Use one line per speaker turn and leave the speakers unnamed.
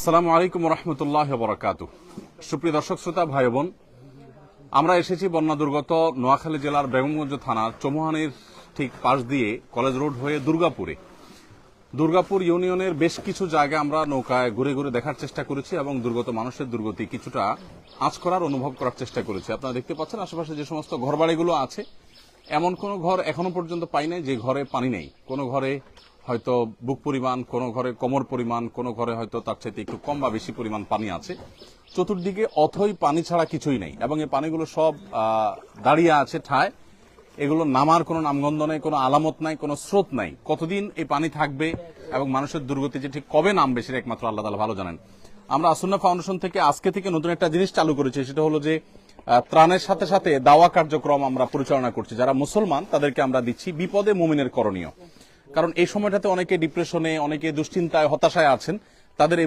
আসসালামু আলাইকুম রহমতুল্লাহ বরাকাতু সুপ্রিয় দর্শক, শ্রোতা ভাই বোন আমরা এসেছি বন্যা দুর্গত নোয়াখালী জেলার বেগমগঞ্জ থানার চৌমুহানির ঠিক পাশ দিয়ে কলেজ রোড হয়ে দুর্গাপুরে। দুর্গাপুর ইউনিয়নের বেশ কিছু জায়গা আমরা নৌকায় ঘুরে ঘুরে দেখার চেষ্টা করেছি এবং দুর্গত মানুষের দুর্গতি কিছুটা আঁচ করার, অনুভব করার চেষ্টা করেছি। আপনারা দেখতে পাচ্ছেন আশেপাশে যে সমস্ত ঘরবাড়িগুলো আছে এমন কোনো ঘর এখনও পর্যন্ত পাই নাই যে ঘরে পানি নেই। কোনো ঘরে হয়তো বুক পরিমাণ, কোনো ঘরে কোমর পরিমাণ, কোনো ঘরে হয়তো তার চাইতে একটু কম বা বেশি পরিমাণ পানি আছে। চতুর্দিকে অথই পানি ছাড়া কিছুই নেই এবং এই পানিগুলো সব দাঁড়িয়ে আছে ঠায়। এগুলো নামার কোনো নামগন্ধ নেই, কোনো আলামত নাই, কোনো স্রোত নাই। কতদিন এই পানি থাকবে এবং মানুষের দুর্গতি যে ঠিক কবে নামবে সেটা একমাত্র আল্লাহ তালা ভালো জানেন। আমরা আসন্না ফাউন্ডেশন থেকে আজকে থেকে নতুন একটা জিনিস চালু করেছি, সেটা হলো যে ত্রাণের সাথে সাথে দাওয়া কার্যক্রম আমরা পরিচালনা করছি। যারা মুসলমান, তাদেরকে আমরা দিচ্ছি বিপদে মুমিনের করণীয়। কারণ এই সময়টাতে অনেকে ডিপ্রেশনে অনেকে দুশ্চিন্তায়, হতাশায় আছেন। তাদের